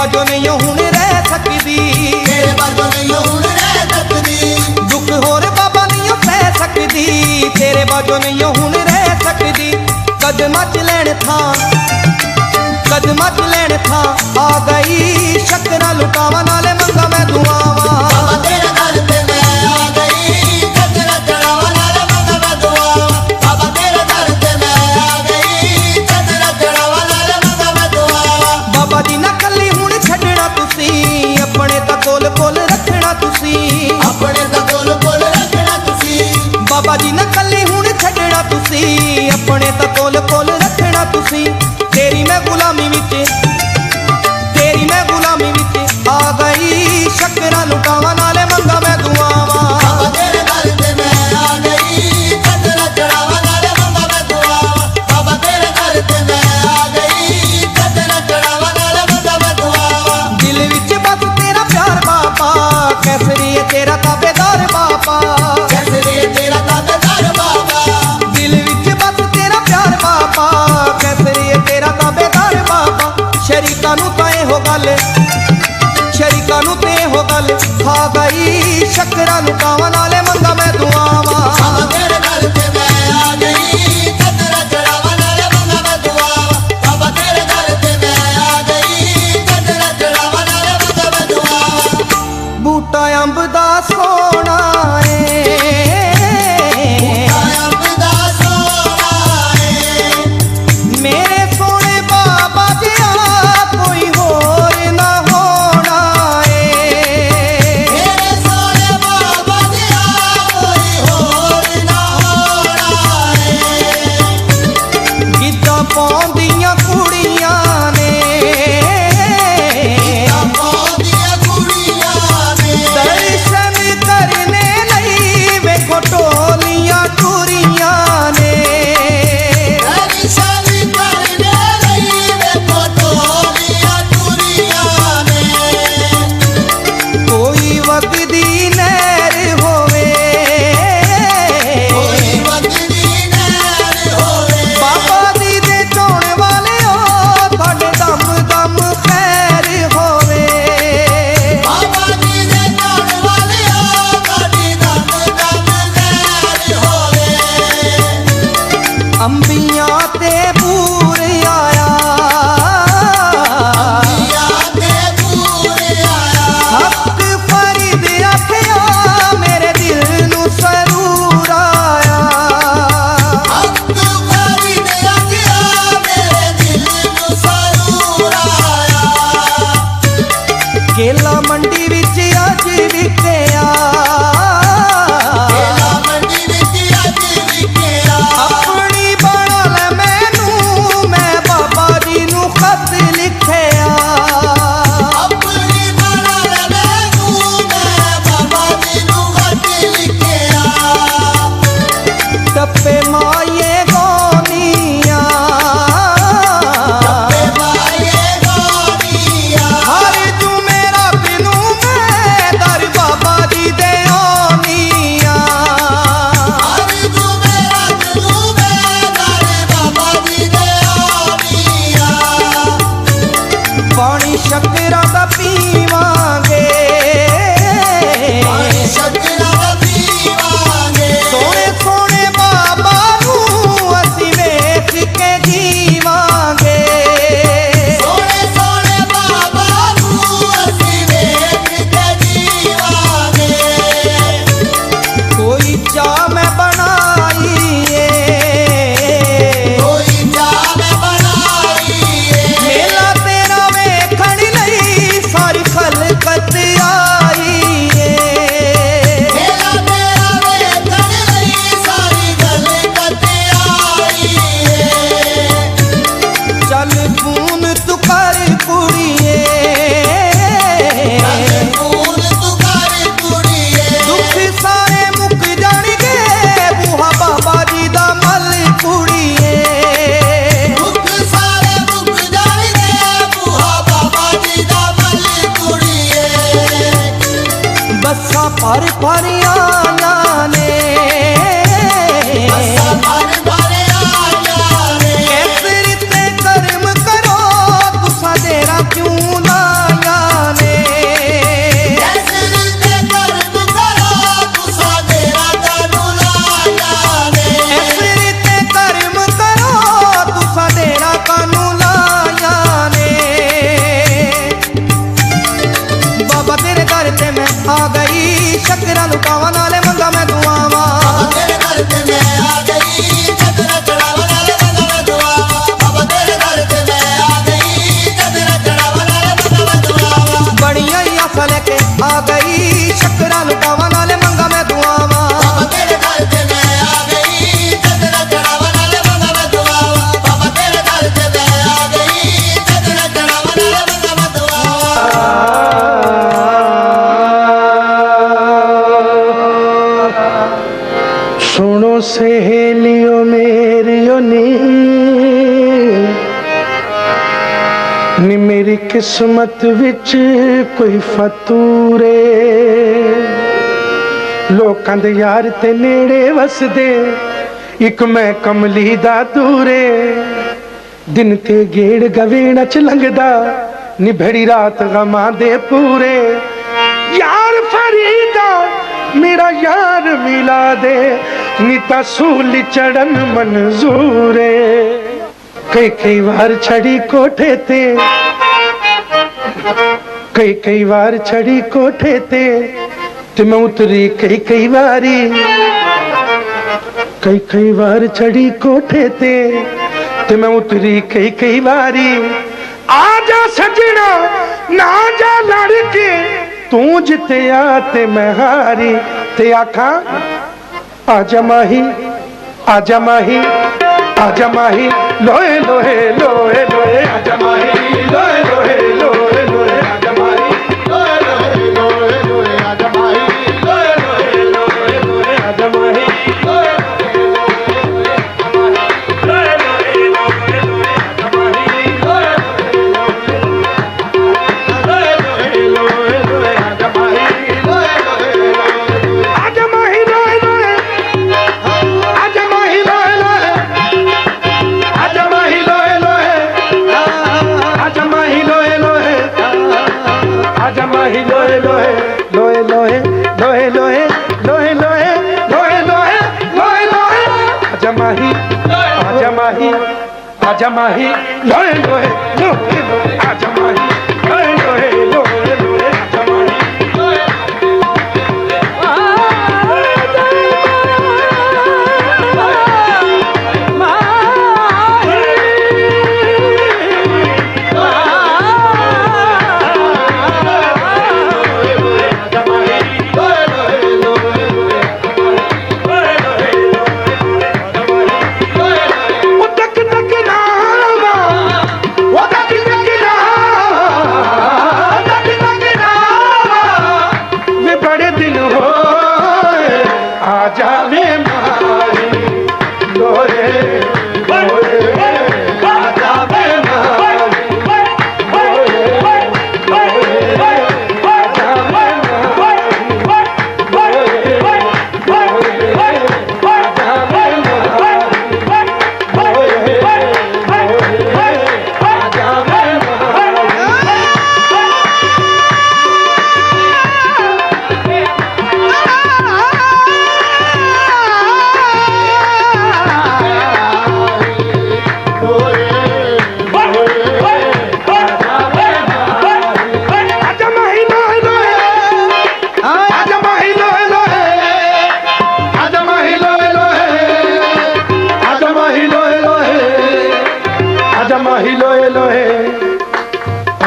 ਬਾਜੋ ਨਹੀਂ ਹੁਣ ਰਹਿ ਸਕਦੀ। ਤੇਰੇ ਬਾਜੋ ਨਹੀਂ ਹੁਣ ਰਹਿ ਸਕਦੀ। ਦੁੱਖ ਹੋਰ ਬਾਬਾ ਨਹੀਂ ਸਹਿ ਸਕਦੀ। ਤੇਰੇ ਬਾਜੋ ਨਹੀਂ ਹੁਣ ਰਹਿ ਸਕਦੀ। ਕਦਮਾਂ 'ਚ ਲੈਣ ਥਾਂ ਕਦਮਾਂ 'ਚ ਲੈਣ ਥਾਂ ਆ ਗਈ। ਸ਼ਕਰਾਂ ਲੁਟਾਵਾਂ ਨਾਲ ਤੁਸੀਂ। ਆਪਣੇ ਦਾ ਕੋਲ ਕੋਲ ਰੱਖਣਾ ਤੁਸੀਂ। ਬਾਬਾ ਜੀ ਨਾ ਕੱਲੇ ਹੁਣ ਛੱਡਣਾ ਤੁਸੀਂ। ਆਪਣੇ ਤਾਂ ਕੋਲ ਕੋਲ ਰੱਖਣਾ ਤੁਸੀਂ। ਤੇਰੀ ਮੈਂ ਗੁਲਾਮੀ ਵਿੱਚ tigre no pau जपे माँ Vivo ਕਿਸਮਤ ਵਿੱਚ ਕੋਈ ਫਤੂਰੇ। ਲੋਕਾਂ ਦੇ ਯਾਰ ਤੇ ਨੇੜੇ ਵਸਦੇ, ਇੱਕ ਮੈਂ ਕਮਲੀ ਦਾ ਦੂਰੇ। ਦਿਨ ਤੇ ਗੇੜ ਗਵੇਣਾ ਚ ਨੀ ਨਿਭੜੀ ਰਾਤ ਗਮਾਂ ਦੇ ਪੂਰੇ। ਯਾਰ ਫਰੀਦਾ, ਮੇਰਾ ਯਾਰ ਮਿਲਾ ਦੇ ਨਿਤਾ ਸੂਲ ਚੜਨ ਮਨਜ਼ੂਰੇ। ਕਈ ਕਈ ਵਾਰ ਛੜੀ ਕੋਠੇ ਤੇ ਕਈ ਕਈ ਵਾਰ ਛੜੀ ਕੋਠੇ ਤੇ ਤੇ ਮੈਂ ਉਤਰੀ ਕਈ ਕਈ ਵਾਰੀ। ਕਈ ਕਈ ਵਾਰ ਛੜੀ ਕੋਠੇ ਤੇ ਤੇ ਮੈਂ ਉਤਰੀ ਕਈ ਕਈ ਵਾਰੀ। ਆ ਜਾ ਸਜਣਾ, ਨਾ ਜਾ ਲੜਕੇ, ਤੂੰ ਜਿੱਤਿਆ ਤੇ ਮੈਂ ਹਾਰੀ। ਤੇ ਆਖਾਂ, ਆ ਜਾ ਮਾਹੀ, ਆ ਜਾ ਮਾਹੀ, ਆ ਜਾ ਮਾਹੀ, ਲੋਏ ਲੋਏ ਲੋਏ ਲੋਏ, ਆ ਜਾ ਮਾਹੀ। Yamahi, Yamahi, Yamahi, Yamahi,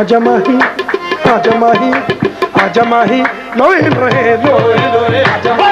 আজমাহি আজমাহি আজমাহি লয়ে লয়ে লয়ে লয়ে আজমাহি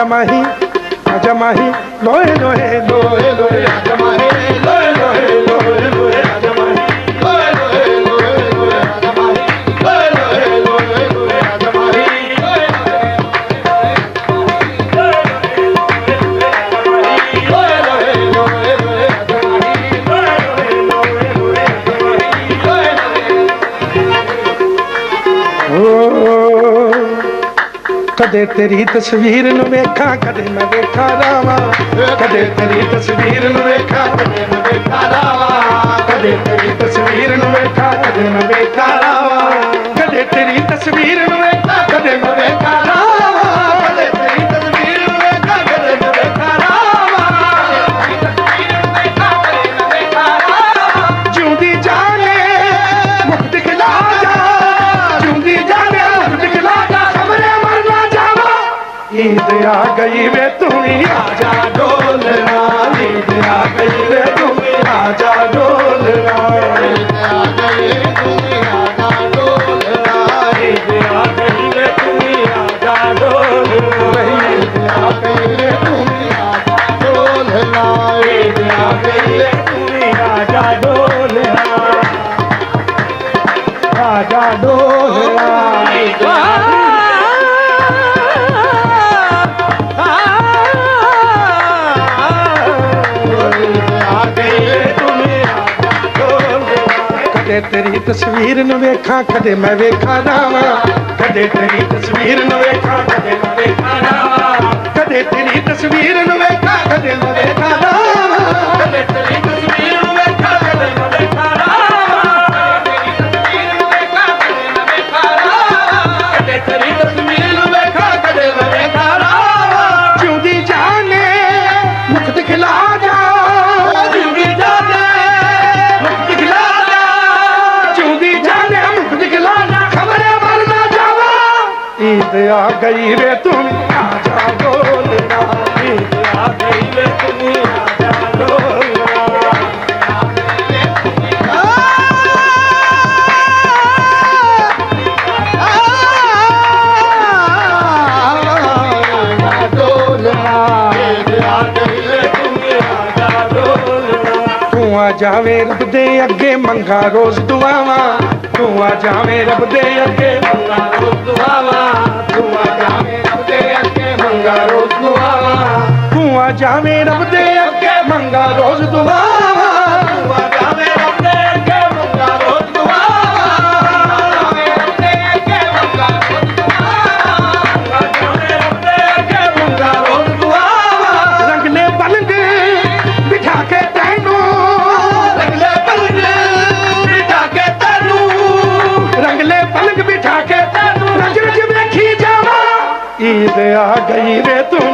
মাঝামাহি মাঝামাহি নয় নয়। ਕਦੇ ਤੇਰੀ ਤਸਵੀਰ ਨੂੰ ਵੇਖਾਂ, ਕਦੇ ਨਾ ਵੇਖਾਂ ਰਾਵਾ। ਕਦੇ ਤੇਰੀ ਤਸਵੀਰ ਨੂੰ ਵੇਖਾਂ, ਕਦੇ ਨਾ ਵੇਖਾਂ ਰਾਵਾ। ਕਦੇ ਤੇਰੀ ਤਸਵੀਰ ਨੂੰ ਵੇਖਾਂ, ਕਦੇ ਨਾ ਵੇਖਾਂ ਰਾਵਾ। ਕਦੇ ਤੇਰੀ ਤਸਵੀਰ ਨੂੰ ਵੇਖਾਂ, ਕਦੇ ਨਾ ਵੇਖਾਂ ਰਾਵਾ। ਨੀਂਦ ਆ ਗਈ ਵੇ ਤੂੰ ਆ ਜਾ ਡੋਲਣਾ ਨੀਂਦ ਆ ਗਈ ਵੇ ਤੂੰ ਆ ਜਾ ਡੋਲਣਾ ਨੀਂਦ ਆ ਗਈ ਤੂੰ ਤੇਰੀ ਤਸਵੀਰ ਨੂੰ ਵੇਖਾਂ, ਕਦੇ ਮੈਂ ਵੇਖਾਂ ਨਾਵਾ ਕਦੇ ਤੇਰੀ ਤਸਵੀਰ ਨੂੰ ਵੇਖਾਂ, ਕਦੇ ਮੈਂ ਵੇਖਾਂ ਨਾਵਾ ਕਦੇ ਤੇਰੀ ਤਸਵੀਰ ਨੂੰ ਵੇਖਾਂ, ਕਦੇ ਮੈਂ ગઈ રે તું ਆ ਜਾਵੇ ਰੱਬ ਦੇ ਅੱਗੇ, ਮੰਗਾ ਰੋਜ਼ ਦੁਆਵਾ। ਤੂੰ ਆ ਜਾਵੇ ਰੱਬ ਦੇ ਅੱਗੇ, ਮੰਗਾ ਰੋਜ਼ ਦੁਆਵਾ। ਤੂੰ ਆ ਜਾਵੇ ਰੱਬ ਦੇ ਅੱਗੇ, ਮੰਗਾ ਰੋਜ਼ ਦੁਆਵਾ। ਤੂੰ ਆ ਜਾਵੇ ਰੱਬ ਦੇ ਅੱਗੇ, ਮੰਗਾ ਰੋਜ਼ ਦੁਆਵਾ। ਕਿਤੇ ਆ ਗਈ ਰੇ ਤੂੰ।